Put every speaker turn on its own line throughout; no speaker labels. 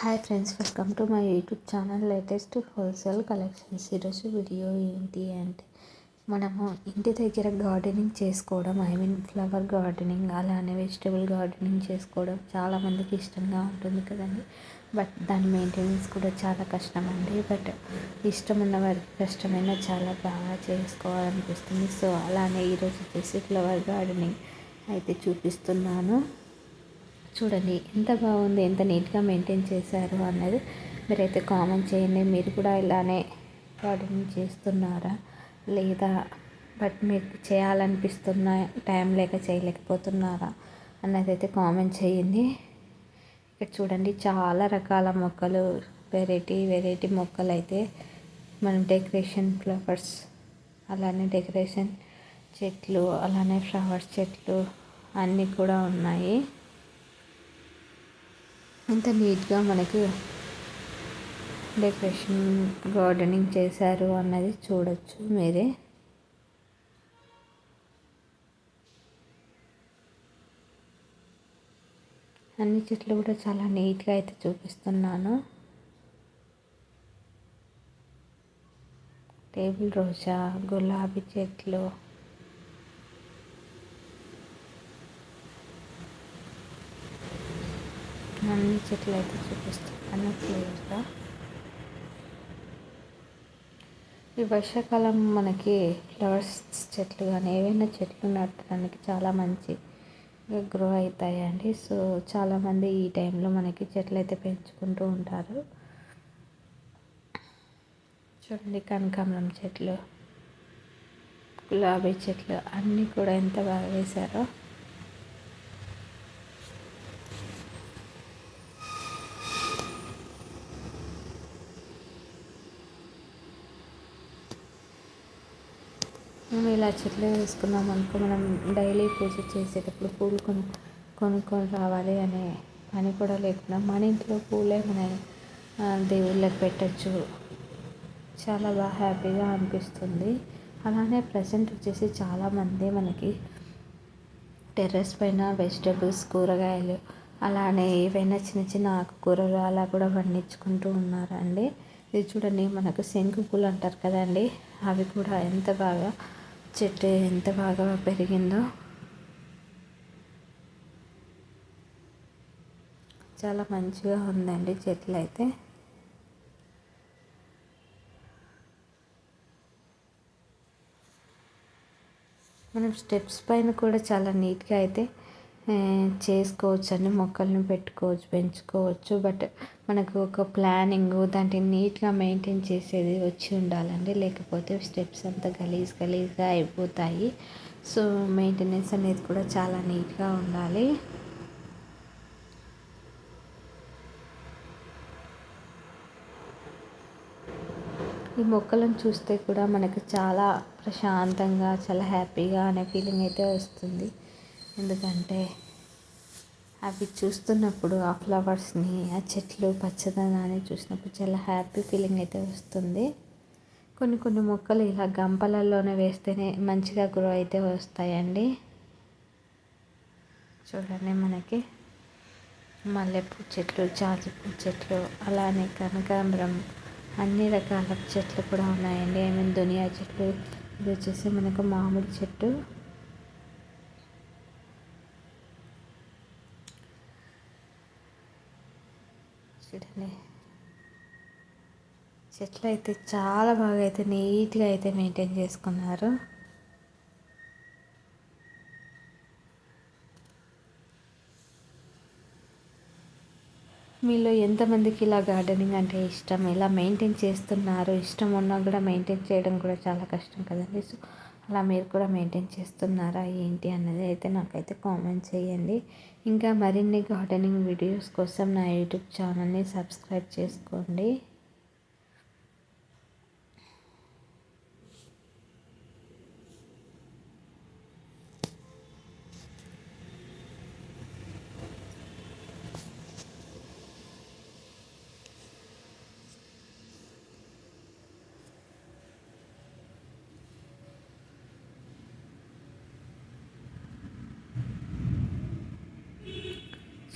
Hi friends welcome to my YouTube channel latest wholesale collections ఈరోజు video ఏంటి అంటే మనము ఇంటి దగ్గర గార్డెనింగ్ చేసుకోవడం ఐ మీన్ ఫ్లవర్ గార్డెనింగ్ అలానే వెజిటబుల్ గార్డెనింగ్ చేసుకోవడం చాలామందికి ఇష్టంగా ఉంటుంది కదండి. బట్ దాని మెయింటెనెన్స్ కూడా చాలా కష్టం అండి బట్ ఇష్టం ఉన్న వారికి కష్టమైనా చాలా బాగా చేసుకోవాలనిపిస్తుంది. సో అలానే ఈరోజు వచ్చేసి ఫ్లవర్ గార్డెనింగ్ అయితే చూపిస్తున్నాను. చూడండి ఎంత బాగుంది ఎంత నీట్గా మెయింటైన్ చేశారు అన్నది మీరైతే కామెంట్ చేయండి. మీరు కూడా ఇలానే గార్డెనింగ్ చేస్తున్నారా? లేదా బట్ మీకు చేయాలనిపిస్తున్న టైం లేక చేయలేకపోతున్నారా? అన్నది అయితే కామెంట్ చేయండి. ఇక్కడ చూడండి చాలా రకాల మొక్కలు వెరైటీ వెరైటీ మొక్కలు అయితే మనం డెకరేషన్ ఫ్లవర్స్ అలానే డెకరేషన్ చెట్లు అలానే ఫ్లవర్స్ చెట్లు అన్నీ కూడా ఉన్నాయి. ఎంత నీట్గా మనకి డెకరేషన్ గార్డెనింగ్ చేశారు అన్నది చూడొచ్చు మీరే. అన్ని చెట్లు కూడా చాలా నీట్గా అయితే చూపిస్తున్నాను. టేబుల్ రోజా గులాబీ చెట్లు అన్ని చెట్లు అయితే చూపిస్తాను క్లియర్గా ఈ వర్షాకాలం మనకి ఫ్లవర్స్ చెట్లు కానీ ఏవైనా చెట్లు నాటడానికి చాలా మంచి గ్రో అవుతాయండి. సో చాలామంది ఈ టైంలో మనకి చెట్లు అయితే పెంచుకుంటూ ఉంటారు. చూడండి కనకాంబరం చెట్లు గులాబీ చెట్లు అన్నీ కూడా ఎంత బాగా వేశారో. మేము ఇలా చెట్లు వేసుకున్నాం అనుకో మనం డైలీ పూజ చేసేటప్పుడు పూలు కొను కొనుక్కొని రావాలి అనే పని కూడా లేకుండా మన ఇంట్లో పూలే మన దేవుళ్ళకి పెట్టచ్చు. చాలా బాగా హ్యాపీగా అనిపిస్తుంది. అలానే ప్రజెంట్ వచ్చేసి చాలామంది మనకి టెర్రస్ పైన వెజిటేబుల్స్ కూరగాయలు అలానే ఏవైనా చిన్న చిన్న ఆకుకూరలు అలా కూడా పండించుకుంటూ ఉన్నారండి. ఇది చూడండి మనకు శంకు పూలు అంటారు కదండి అవి కూడా ఎంత బాగా చెట్టు ఎంత బాగా పెరిగిందో. చాలా మంచిగా ఉందండి చెట్లు అయితే మనం స్టెప్స్ పైన కూడా చాలా నీట్గా అయితే చేసుకోవచ్చు అండి. మొక్కలను పెట్టుకోవచ్చు పెంచుకోవచ్చు. బట్ మనకు ఒక ప్లానింగ్ దాన్ని నీట్గా మెయింటైన్ చేసేది వచ్చి ఉండాలండి. లేకపోతే స్టెప్స్ అంతా గలీజ్ గలీజ్గా అయిపోతాయి. సో మెయింటెనెన్స్ అనేది కూడా చాలా నీట్గా ఉండాలి. ఈ మొక్కలను చూస్తే కూడా మనకు చాలా ప్రశాంతంగా చాలా హ్యాపీగా అనే ఫీలింగ్ అయితే వస్తుంది. ఎందుకంటే అవి చూస్తున్నప్పుడు ఆ ఫ్లవర్స్ని ఆ చెట్లు పచ్చదనాన్ని చూసినప్పుడు చాలా హ్యాపీ ఫీలింగ్ అయితే వస్తుంది. కొన్ని కొన్ని మొక్కలు ఇలా గంపలలోనే వేస్తేనే మంచిగా గ్రో అయితే వస్తాయండి. చూడండి మనకి. మల్లెపూ చెట్లు జాజిపూ చెట్లు అలానే కనకాంబరం అన్ని రకాల చెట్లు కూడా ఉన్నాయండి. ఐ మీన్ దునియా చెట్లు ఇది వచ్చేసి మనకు మామిడి చెట్టు. చూడండి. చెట్లు అయితే చాలా బాగా అయితే నీట్గా అయితే మెయింటైన్ చేసుకున్నారు. మీలో ఎంతమందికి ఇలా గార్డెనింగ్ అంటే ఇష్టం? ఇలా మెయింటైన్ చేస్తున్నారు? ఇష్టం ఉన్నా కూడా మెయింటైన్ చేయడం కూడా చాలా కష్టం కదండి. సో అలా మీరు కూడా మెయింటైన్ చేస్తున్నారా ఏంటి అన్నది అయితే నాకైతే కామెంట్ చేయండి. ఇంకా మరిన్ని గార్డెనింగ్ వీడియోస్ కోసం నా యూట్యూబ్ ఛానల్ని సబ్స్క్రైబ్ చేసుకోండి.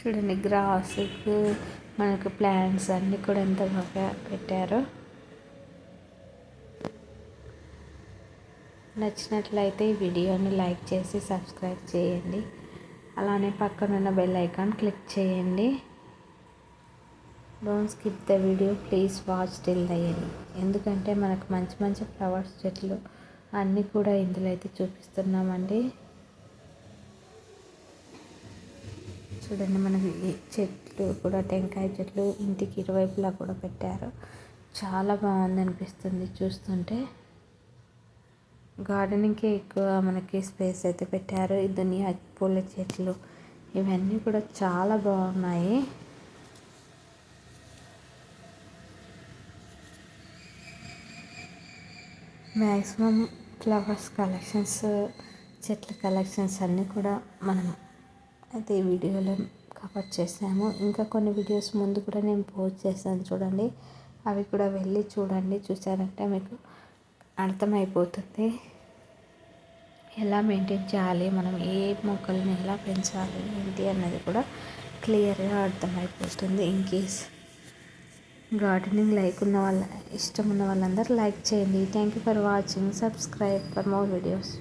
చూడండి గ్రాసుకు మనకు ప్లాంట్స్ అన్నీ కూడా ఎంత బాగా పెట్టారో. నచ్చినట్లయితే ఈ వీడియోని లైక్ చేసి సబ్స్క్రైబ్ చేయండి. అలానే పక్కన ఉన్న బెల్ ఐకాన్ క్లిక్ చేయండి. Don't skip the video please watch till the end ఎందుకంటే మనకు మంచి మంచి ఫ్లవర్స్ చెట్లు అన్నీ కూడా ఇందులో అయితే చూపిస్తున్నామండి. చూడండి మనకి చెట్లు కూడా టెంకాయ చెట్లు ఇంటికి ఇరువైపులా కూడా పెట్టారు. చాలా బాగుంది అనిపిస్తుంది చూస్తుంటే. గార్డెనింగ్కి ఎక్కువ మనకి స్పేస్ అయితే పెట్టారు. ఈ దునియా పూల చెట్లు ఇవన్నీ కూడా చాలా బాగున్నాయి. మ్యాక్సిమం ఫ్లవర్స్ కలెక్షన్స్ చెట్ల కలెక్షన్స్ అన్నీ కూడా మనం అయితే ఈ వీడియోలో కవర్ చేసాము ఇంకా కొన్ని వీడియోస్ ముందు కూడా నేను పోస్ట్ చేశాను చూడండి. అవి కూడా వెళ్ళి చూడండి. చూసారంటే మీకు అర్థమైపోతుంది. ఎలా మెయింటైన్ చేయాలి? మనం ఏ మొక్కల్ని ఎలా పెంచాలి? ఏంటి అన్నది కూడా క్లియర్గా అర్థమైపోతుంది. ఇన్ కేస్ గార్డెనింగ్ లైక్ ఉన్న వాళ్ళ ఇష్టం ఉన్న వాళ్ళందరూ లైక్ చేయండి. Thank you for watching subscribe for more videos